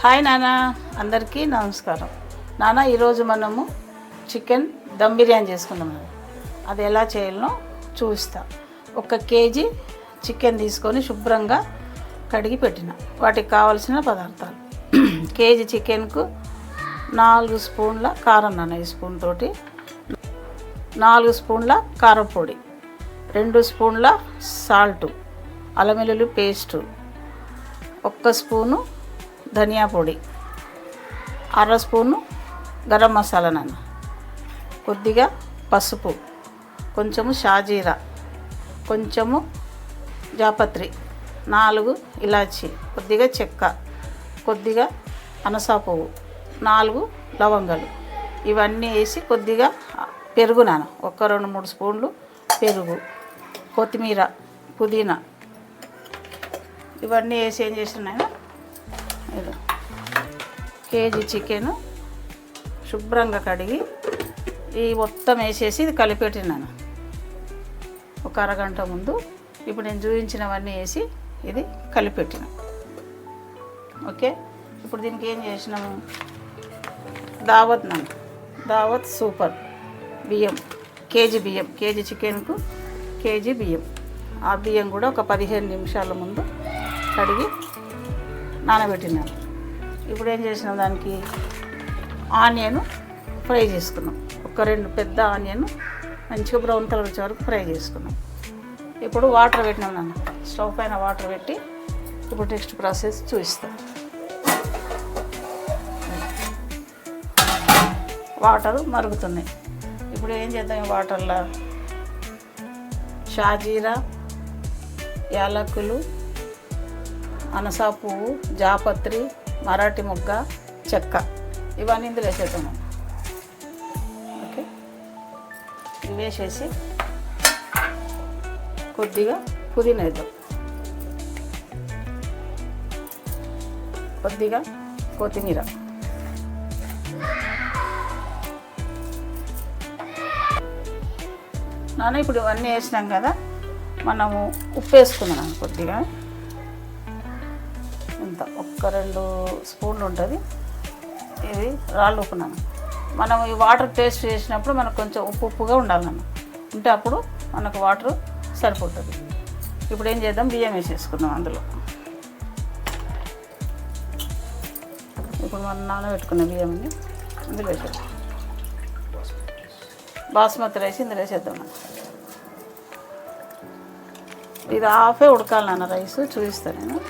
Hi నాన్న అందరికీ నమస్కారం. నాన్న ఈరోజు మనము చికెన్ దమ్ బిర్యానీ చేసుకున్నాం అది ఎలా చేయాలనో చూస్తా ఒక కేజీ చికెన్ తీసుకొని శుభ్రంగా కడిగి పెట్టిన. వాటికి కావలసిన పదార్థాలు. కేజీ చికెన్కు నాలుగు స్పూన్ల కారం నాన్న ఈ స్పూన్ తోటి. నాలుగు స్పూన్ల కారం పొడి. రెండు స్పూన్ల సాల్టు. అల్లం వెల్లుల్లి పేస్టు. ఒక్క స్పూను ధనియా పొడి. అర స్పూను గరం మసాలా నాన్న కొద్దిగా పసుపు. కొంచెము షాజీరా. కొంచెము జాపత్రి. నాలుగు ఇలాచి. కొద్దిగా చెక్క. కొద్దిగా అనసా పువ్వు. నాలుగు లవంగాలు. ఇవన్నీ వేసి కొద్దిగా పెరుగు నాన్న ఒక రెండు మూడు స్పూన్లు పెరుగు. కొత్తిమీర పుదీనా. ఇవన్నీ వేసి ఏం చేసినాయన ఇదో. కేజీ చికెను శుభ్రంగా కడిగి ఈ మొత్తం వేసేసి ఇది కలిపెట్టినాను. ఒక అరగంట ముందు ఇప్పుడు నేను చూపించినవన్నీ వేసి ఇది కలిపెట్టిన. ఓకే? ఇప్పుడు దీనికి ఏం చేసినాము దావత్ నన్ను దావత్ సూపర్. బియ్యం. కేజీ బియ్యం. కేజీ చికెన్కు కేజీ బియ్యం. ఆ బియ్యం కూడా ఒక పదిహేను నిమిషాల ముందు కడిగి నానబెట్టినాను ఇప్పుడు ఏం చేసినాం దానికి? ఆనియన్ ఫ్రై చేసుకున్నాం. ఒక రెండు పెద్ద ఆనియన్ మంచిగా బ్రౌన్ కలర్ వచ్చే వరకు ఫ్రై చేసుకున్నాం. ఇప్పుడు వాటర్ పెట్టినాం నాన్న. స్టవ్ పైన వాటర్ పెట్టి ఇప్పుడు నెక్స్ట్ ప్రాసెస్ చూపిస్తాం. వాటర్ మరుగుతున్నాయి. ఇప్పుడు ఏం చేద్దాం ఈ వాటర్లో? షాజీరా యాలకులు అనసా పువ్వు జాపత్రి మరాఠీ మొగ్గ చెక్క. ఇవన్నీ ఇందులో వేసేద్దాం ఓకే? ఇవి వేసేసి కొద్దిగా పుదీనా వేద్దాం. కొద్దిగా కొత్తిమీర. నాన్న ఇప్పుడు ఇవన్నీ వేసినాం కదా మనము ఉప్పు వేసుకున్నాం కొద్దిగా. అంత ఒక్క రెండు స్పూన్లు ఉంటుంది. ఇది రాళ్ళు ఉప్పు మనం ఈ వాటర్ టేస్ట్ చేసినప్పుడు మనకు కొంచెం ఉప్పు ఉప్పుగా ఉండాలన్న. ఉంటే అప్పుడు మనకు వాటర్ సరిపోతుంది. ఇప్పుడు ఏం చేద్దాం? బియ్యం వేసేసుకుందాం అందులో. ఇప్పుడు మనం నానబెట్టుకున్న బియ్యంని ఇందులో వేసేద్దాం. బాస్మతి రైస్ ఇందులో వేసేద్దాం ఇది హాఫే ఉడకాలి నాన్న రైస్ చూపిస్తాను నేను.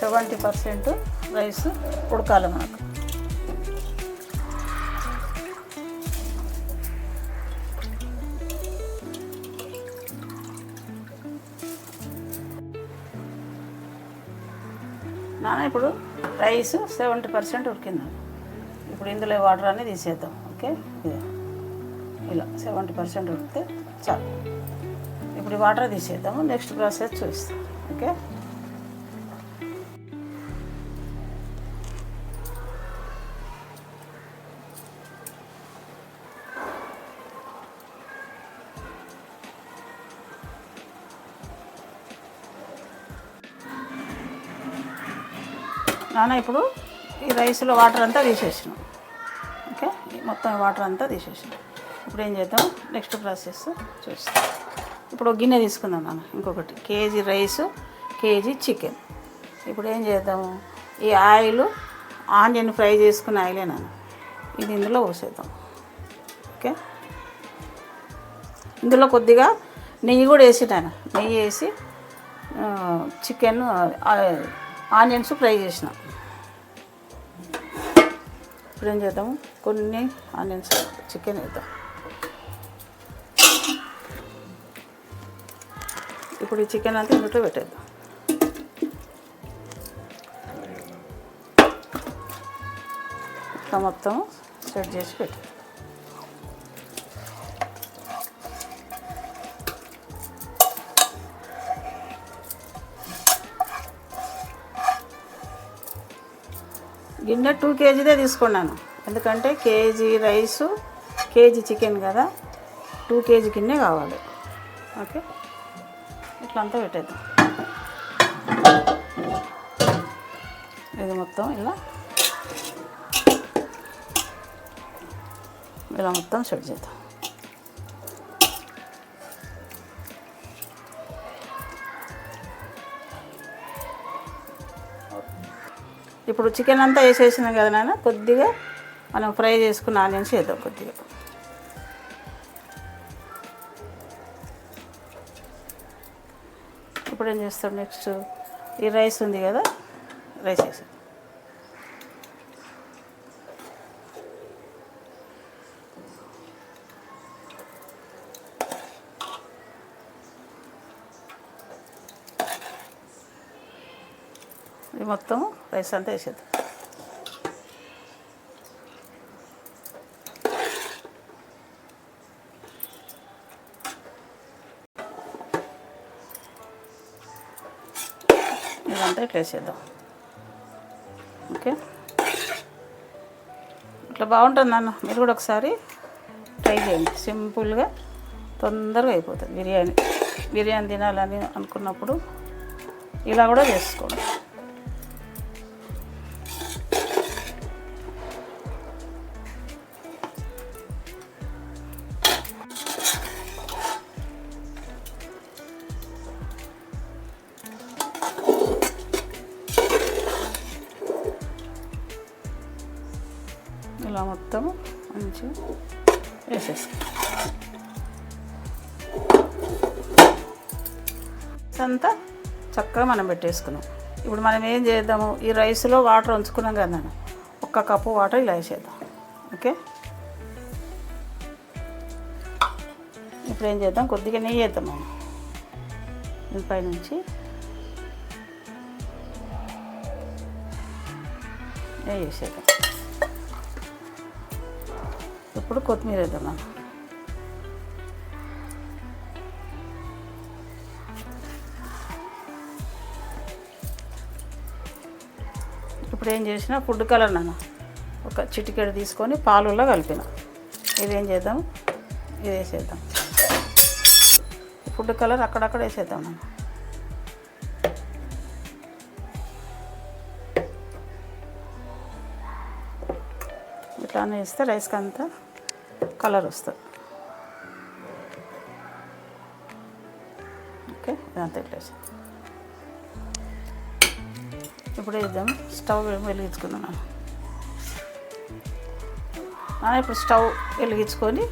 సెవెంటీ పర్సెంట్ రైస్ ఉడకాలి మనకు. నాన్న ఇప్పుడు రైస్ సెవెంటీ పర్సెంట్ ఉడికింది. ఇప్పుడు ఇందులో వాటర్ అనేది తీసేద్దాం. ఓకే? ఇదే. ఇలా సెవెంటీ పర్సెంట్ ఉడికితే చాలు. ఇప్పుడు వాటర్ తీసేద్దాము. నెక్స్ట్ ప్రాసెస్ చూపిస్తాం. ఓకే? నాన్న ఇప్పుడు ఈ రైస్లో వాటర్ అంతా తీసేసినాం. ఓకే? మొత్తం వాటర్ అంతా తీసేసినాం. ఇప్పుడు ఏం చేద్దాం? నెక్స్ట్ ప్రాసెస్ చూస్తాం. ఇప్పుడు గిన్నె తీసుకుందాం నాన్న ఇంకొకటి. KG rice KG chicken. ఇప్పుడు ఏం చేద్దాము ఈ ఆయిల్ ఆనియన్ ఫ్రై చేసుకున్న ఆయిలే నాన్న. ఇది ఇందులో పోసేద్దాం. ఓకే? ఇందులో కొద్దిగా నెయ్యి కూడా వేసి నాన్న. నెయ్యి వేసి చికెన్ ఆనియన్స్ ఫ్రై చేసిన. ఇప్పుడు ఏం చేద్దాము? కొన్ని ఆనియన్స్ చికెన్ వేద్దాం. ఇప్పుడు ఈ చికెన్ అంతా ఇందులో పెట్టేద్దాం. మొత్తం సెట్ చేసి పెట్టు గిన్నె టూ కేజీదే తీసుకున్నాను ఎందుకంటే కేజీ రైసు కేజీ చికెన్ కదా. టూ కేజీ గిన్నె కావాలి. ఓకే? ఇట్లా అంతా పెట్టేద్దాం. ఇది మొత్తం ఇలా. ఇలా మొత్తం సెట్ చేద్దాం. ఇప్పుడు చికెన్ అంతా వేసేసినాం కదా నాన్న కొద్దిగా మనం ఫ్రై చేసుకున్న ఆనియన్స్ వేద్దాం కొద్దిగా. ఇప్పుడు ఏం చేస్తాం? నెక్స్ట్ ఈ రైస్ ఉంది కదా రైస్ వేసాం ఇది మొత్తం రైస్ అంతా వేసేద్దాం. ఇదంతా ఇట్లా వేసేద్దాం. ఓకే? ఇట్లా బాగుంటుంది నాన్న. మీరు కూడా ఒకసారి ట్రై చేయండి. సింపుల్గా తొందరగా అయిపోతుంది. బిర్యానీ బిర్యానీ తినాలని అనుకున్నప్పుడు ఇలా కూడా చేసుకోండి. మొత్తం మంచిగా వేసేసుకున్నాం అంతా చక్కగా మనం పెట్టేసుకున్నాం. ఇప్పుడు మనం ఏం చేద్దాము? ఈ రైస్లో వాటర్ ఉంచుకున్నాం కదా నాన్న. ఒక్క కప్పు వాటర్ ఇలా వేసేద్దాం. ఓకే? ఇప్పుడు ఏం చేద్దాం? కొద్దిగా నెయ్యి వేద్దాం మనం. దీనిపై నుంచి నెయ్యి వేసేద్దాం. ఇప్పుడు కొత్తిమీర వేద్దాం ఇప్పుడు ఏం చేసిన ఫుడ్ కలర్ నాన్న. ఒక చిటికెడు తీసుకొని పాలులో కలిపిన. ఇదేం చేద్దాం? ఇది వేసేద్దాం. ఫుడ్ కలర్ అక్కడక్కడ వేసేద్దాం నాన్న. ఇట్లానే వేస్తే రైస్కి అంతా కలర్ వస్తుంది. ఓకే ఇదంతా ఇట్లేసి ఇప్పుడు వేద్దాం స్టవ్ వెలిగించుకుందాం. నాన్న. నాన్న ఇప్పుడు స్టవ్ వెలిగించుకొని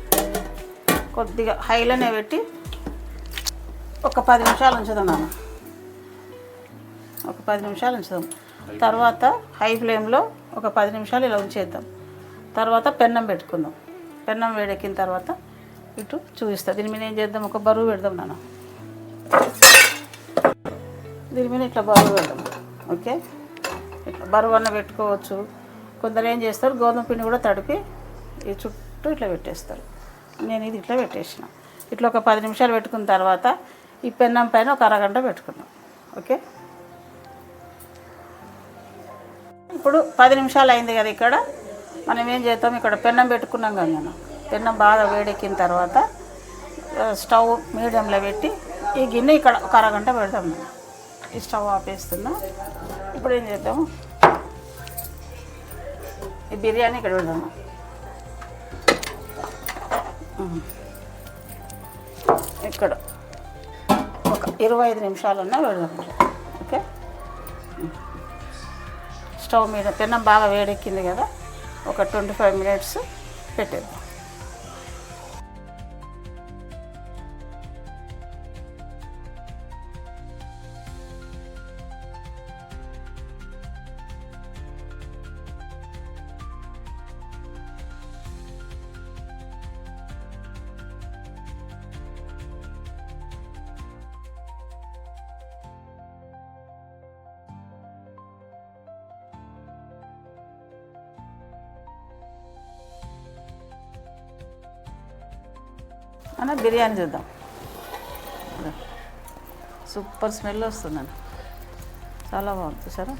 కొద్దిగా హైలోనే పెట్టి ఒక పది నిమిషాలు ఉంచుదాం నాన్న. ఒక పది నిమిషాలు ఉంచుదాం. తర్వాత హై ఫ్లేమ్లో ఒక పది నిమిషాలు ఇలా ఉంచేద్దాం. తర్వాత పెన్నం పెట్టుకుందాం. పెన్నం వేడెక్కిన తర్వాత ఇటు చూపిస్తా. దీని మీద ఏం చేద్దాం? ఒక బరువు పెడదాం నాన్న. దీని మీద ఇట్లా బరువు పెడదాం. ఓకే? ఇట్లా బరువు అన్న పెట్టుకోవచ్చు. కొందరు ఏం చేస్తారు? గోధుమ పిండి కూడా తడిపి ఈ చుట్టూ ఇట్లా పెట్టేస్తారు. నేను ఇది ఇట్లా పెట్టేసిన. ఇట్లా ఒక పది నిమిషాలు పెట్టుకున్న తర్వాత ఈ పెన్నం పైన ఒక అరగంట పెట్టుకున్నాం ఓకే? ఇప్పుడు పది నిమిషాలు అయింది కదా ఇక్కడ. మనం ఏం చేద్దాం? ఇక్కడ పెన్నం పెట్టుకున్నాం కదా నేను పెన్నం బాగా వేడెక్కిన తర్వాత స్టవ్ మీడియంలో పెట్టి ఈ గిన్నె ఇక్కడ ఒక అరగంట పెడతాం నేను ఈ స్టవ్ ఆపేస్తున్నా. ఇప్పుడు ఏం చేద్దాము? ఈ బిర్యానీ ఇక్కడ పెడదాము ఇక్కడ ఒక ఇరవై ఐదు నిమిషాలన్నా పెడదాం ఓకే? స్టవ్ మీద పెన్నం బాగా వేడెక్కింది కదా. ఒక ట్వంటీ ఫైవ్ మినిట్స్ పెట్టేద్దాం. అన్న బిర్యానీ చేద్దాం సూపర్ స్మెల్ వస్తుందండి చాలా బాగుంది చూసారా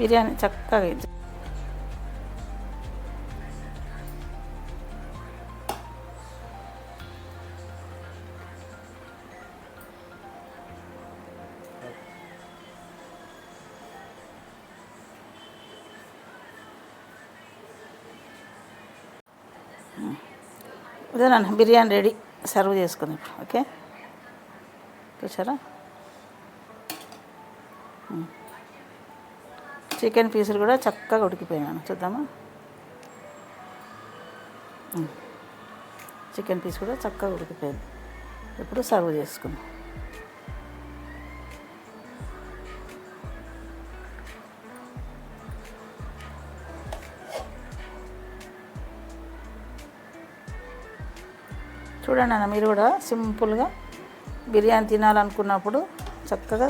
బిర్యానీ చక్కగా ఇదేనా బిర్యానీ రెడీ. సర్వ్ చేసుకుంది ఇప్పుడు ఓకే? చూసారా? చికెన్ పీసులు కూడా చక్కగా ఉడికిపోయినాను చూద్దామా? చికెన్ పీస్ కూడా చక్కగా ఉడికిపోయింది. ఇప్పుడు సర్వ్ చేసుకుందాం. చూడండి అన్న మీరు కూడా సింపుల్గా బిర్యానీ తినాలనుకున్నప్పుడు చక్కగా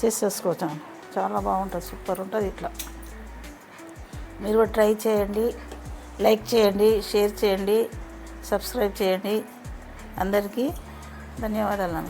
చేసేసుకోవచ్చు అన్న. చాలా బాగుంటుంది సూపర్ ఉంటుంది ఇట్లా. మీరు కూడా ట్రై చేయండి లైక్ చేయండి షేర్ చేయండి సబ్స్క్రైబ్ చేయండి. అందరికీ ధన్యవాదాలు అన్న.